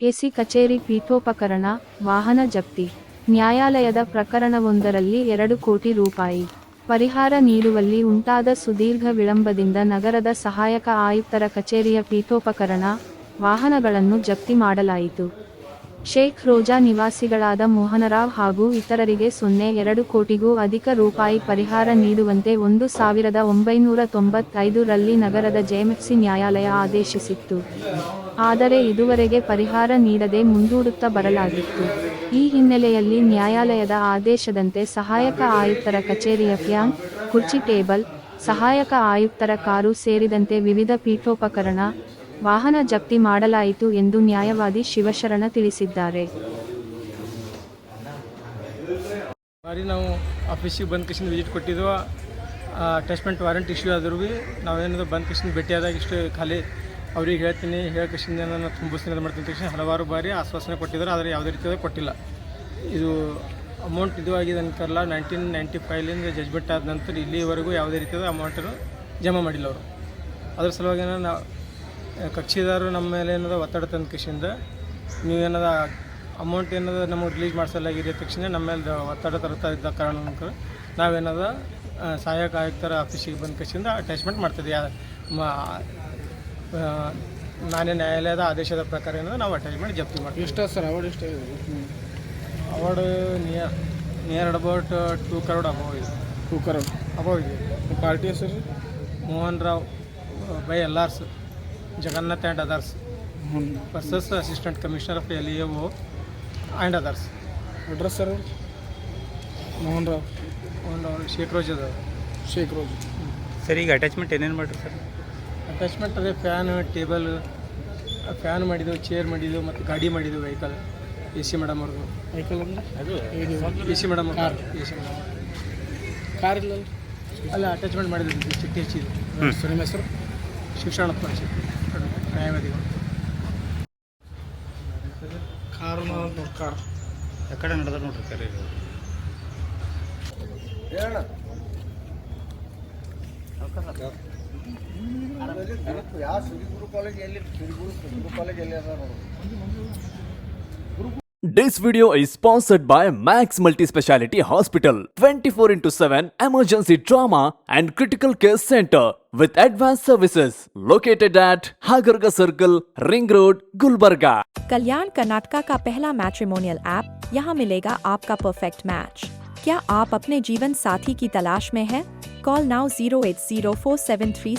AC ಕಚೇರಿ ಪೀಠೋಪಕರಣ, ವಾಹನ ಜಪ್ತಿ, ನ್ಯಾಯಾಲಯದ ಪ್ರಕರಣವೊಂದರಲ್ಲಿ ಎರಡು ಕೋಟಿ ರೂಪಾಯಿ ಪರಿಹಾರ ನೀಡುವಲ್ಲಿ ಉಂಟಾದ ಸುದೀರ್ಘ ವಿಳಂಬದಿಂದ ನಗರದ ಸಹಾಯಕ ಆಯುಕ್ತರ ಕಚೇರಿಯ ಪೀಠೋಪಕರಣ, ವಾಹನಗಳನ್ನು ಜಪ್ತಿ ಮಾಡಲಾಯಿತು. ಶೇಖ್ ರೋಜಾ ನಿವಾಸಿಗಳಾದ ಮೋಹನರಾವ್ ಹಾಗೂ ಇತರರಿಗೆ ಸೊನ್ನೆ ಎರಡು ಕೋಟಿಗೂ ಅಧಿಕ ರೂಪಾಯಿ ಪರಿಹಾರ ನೀಡುವಂತೆ ಒಂದು ಸಾವಿರದ ಒಂಬೈನೂರ ತೊಂಬತ್ತೈದರಲ್ಲಿ ನಗರದ ಜೆಎಂಎಫ್ಸಿ ನ್ಯಾಯಾಲಯ ಆದೇಶಿಸಿತ್ತು. ಆದರೆ ಇದುವರೆಗೆ ಪರಿಹಾರ ನೀಡದೆ ಮುಂದೂಡುತ್ತಾ ಬರಲಾಗಿತ್ತು. ಈ ಹಿನ್ನೆಲೆಯಲ್ಲಿ ನ್ಯಾಯಾಲಯದ ಆದೇಶದಂತೆ ಸಹಾಯಕ ಆಯುಕ್ತರ ಕಚೇರಿಯ ಫ್ಯಾನ್, ಕುರ್ಚಿ ಟೇಬಲ್, ಸಹಾಯಕ ಆಯುಕ್ತರ ಕಾರು ಸೇರಿದಂತೆ ವಿವಿಧ ಪೀಠೋಪಕರಣ ವಾಹನ ಜಪ್ತಿ ಮಾಡಲಾಯಿತು ಎಂದು ನ್ಯಾಯವಾದಿ ಶಿವಶರಣ ತಿಳಿಸಿದ್ದಾರೆ. ಬಾರಿ ನಾವು ಆಫೀಸಿಗೆ ಬಂದ ಕಿಶನ್ ವಿಸಿಟ್ ಕೊಟ್ಟಿದ್ದೆವು ಅಟ್ಯಾಚ್ಮೆಂಟ್ ವಾರಂಟ್ ಇಶ್ಯೂ ಆದರೂ ಭೀ ನಾವೇನದು ಬಂದ ಕಿಶನ್ ಭೇಟಿಯಾದಾಗ ಇಷ್ಟು ಖಾಲಿ ಅವ್ರಿಗೆ ಹೇಳ್ತೀನಿ, ಹೇಳೋ ಕಿಶನ್ ನಾನು ತುಂಬಿಸ್ತೀನಿ, ಅದು ಮಾಡ್ತೀನಿ. ತಕ್ಷಣ ಹಲವಾರು ಬಾರಿ ಆಶ್ವಾಸನೆ ಕೊಟ್ಟಿದ್ದಾರೆ, ಆದರೆ ಯಾವುದೇ ರೀತಿಯಾದ ಕೊಟ್ಟಿಲ್ಲ. ಇದು ಅಮೌಂಟ್ ಇದು ಆಗಿದೆ ಅನ್ಕರಲ್ಲ ನೈನ್ಟೀನ್ ನೈಂಟಿ ಫೈವ್ಲಿಂದ ಜಜ್ಮೆಂಟ್ ಆದ ನಂತರ ಇಲ್ಲಿವರೆಗೂ ಯಾವುದೇ ರೀತಿಯಾದ ಅಮೌಂಟನ್ನು ಜಮಾ ಮಾಡಿಲ್ಲ ಅವರು. ಅದ್ರ ಸಲುವಾಗಿ ನಾವು ಕಕ್ಷಿದಾರರು ನಮ್ಮ ಮೇಲೆ ಏನದ ಒತ್ತಡ ತಂದ ಕಿಶಿಂದ ಏನಾದ ಅಮೌಂಟ್ ಏನದ ನಮಗೆ ರಿಲೀಸ್ ಮಾಡಿಸಲಾಗಿದೆ ತಕ್ಷಣ ನಮ್ಮ ಮೇಲೆ ಒತ್ತಡ ತರ್ತಾ ಇದ್ದ ಕಾರಣ ನಾವೇನದ ಸಹಾಯಕ ಆಯುಕ್ತರ ಆಫೀಸಿಗೆ ಬಂದ ಕಕ್ಷಿಂದ ಅಟ್ಯಾಚ್ಮೆಂಟ್ ಮಾಡ್ತಿದ್ವಿ. ನಾನೇ ನ್ಯಾಯಾಲಯದ ಆದೇಶದ ಪ್ರಕಾರ ಏನದ ನಾವು ಅಟ್ಯಾಚ್ಮೆಂಟ್ ಜಪ್ತಿ ಮಾಡ್ತೀವಿ. ಎಷ್ಟು ಸರ್ ಅವಾರ್ಡ್ ಎಷ್ಟು award near near about two crore above ಇದೆ. ಕುಕ್ಕರ್ ಅಬೌವ್ ಇದೆ. ಪಾರ್ಟಿ ಹೆಸರು? Mohan Rao by L Rs Jagannath and others purses versus assistant commissioner of L A O and others address sir Mohan Rao Mohan Rao Sheikh Roz ಅದ Sheikh Roz sir ಈಗ attachment ಏನೇನು ಮಾಡಿರಿ sir attachment ಅದೇ fan table fan ಮಾಡಿದ್ದು chair ಮಾಡಿದ್ದು ಮತ್ತು ಗಾಡಿ ಮಾಡಿದ್ದು ವೆಹಿಕಲ್ ಎ ಸಿ ಮೇಡಮ್ ಅವ್ರಿಗೂ ವೆಹಿಕಲ್ ಅಂದರೆ? A C madam car. A C madam car ಇಲ್ಲ ಅಲ್ಲ ಅಟ್ಯಾಚ್ಮೆಂಟ್ ಮಾಡಿದ್ರು ಚಿಟ್ಟಿ ಹಚ್ಚಿದ್ದು ಸರ್ ನಿಮ್ಮ ಹೆಸರು ಶಿಕ್ಷಣಪ್ಪ ನ್ಯಾಯವಾದಿಗಳು ಕಾರ್ ನೋಡಿ ಕಾರ್ ಯಾಕಡೆ ನಡೆದ ನೋಡ್ರಿ ಕರೆ This video is sponsored by Max Multispeciality Hospital, 24 into 7 emergency trauma and critical care center With advanced services located at Hagarga Circle, Ring Road, Gulbarga. कल्याण कर्नाटका का पहला मैट्रिमोनियल ऐप यहाँ मिलेगा आपका परफेक्ट मैच क्या आप अपने जीवन साथी की तलाश में हैं? Call now zero eight zero four seven three